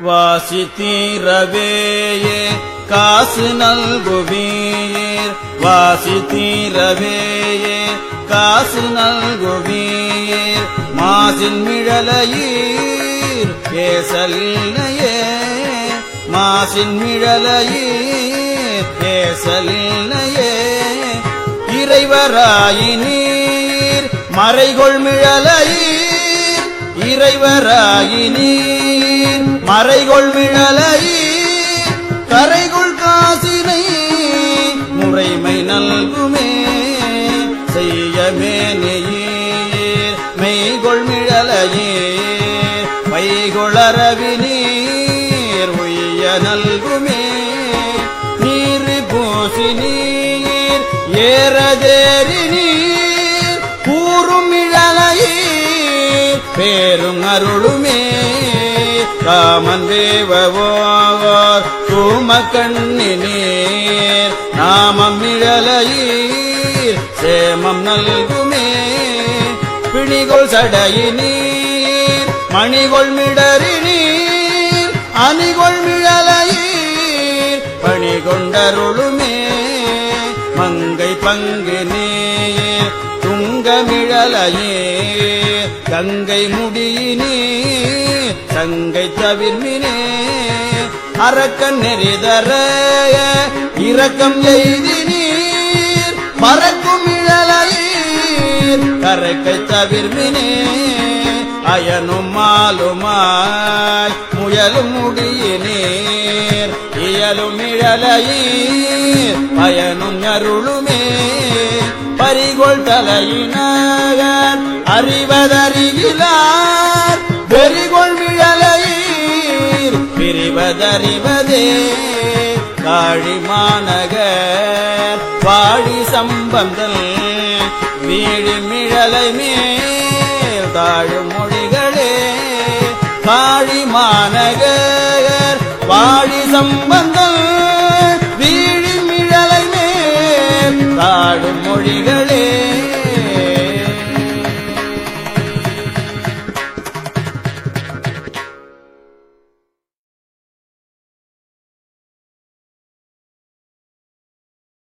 வாசி தீரவேயே காசு நல்குவீர். வாசி தீரவேயே காசு நல்குவீர். மாசின் மிழலையீர் பேசலில்லையே மாசின் மிழலையீர் பேசலில்லையே இறைவராயினீர் மறைகொள் மிழலையீர். இறைவராயினீர் அறைகொள் விழலை கரைகொள் காசினை முறைமை நல்குமே செய்யமே நெய்யீர் மெய்கொள் மிழலையே மைகொளரவி நீர் உய்ய நல்குமே. நீர் பூசி நீர் ஏறதேறி நீர் கூறும் இழலையீர் பேரும் அருளுமே. காமன் தேவவோர் தூம கண்ணினீர் நாமம் இழலையீர் சேமம் நல்குமே. பிணிகொள் சடையினீர் மணிகொள் மிடறினீர் அணிகொள் மிழலையீர் பணி கொண்டருளுமே மங்கை பங்கு நீர் துங்கமிழலையே கங்கை முடியினீர். சங்கை தவிர்மினே அரக்கன் நெறிதர இரக்கம் எய்தி நீர் பறக்கும் இழலையீர் கரைக்கை தவிர்மினே அயனும் மாலுமாய் முயலும் முடியினீர் இயலும் இழலையீர் பயனும் அருளுமே. பறிகொள் தலையினார் அறிவதறி அறிவதே. காழி மாநகர் வாழி சம்பந்தல் வீழி மிழலை மேல் தாழும் மொழிகளே. காழி மாநகர் வாழி வீழி மிழலை மேல் தாழும் மொழிகளே.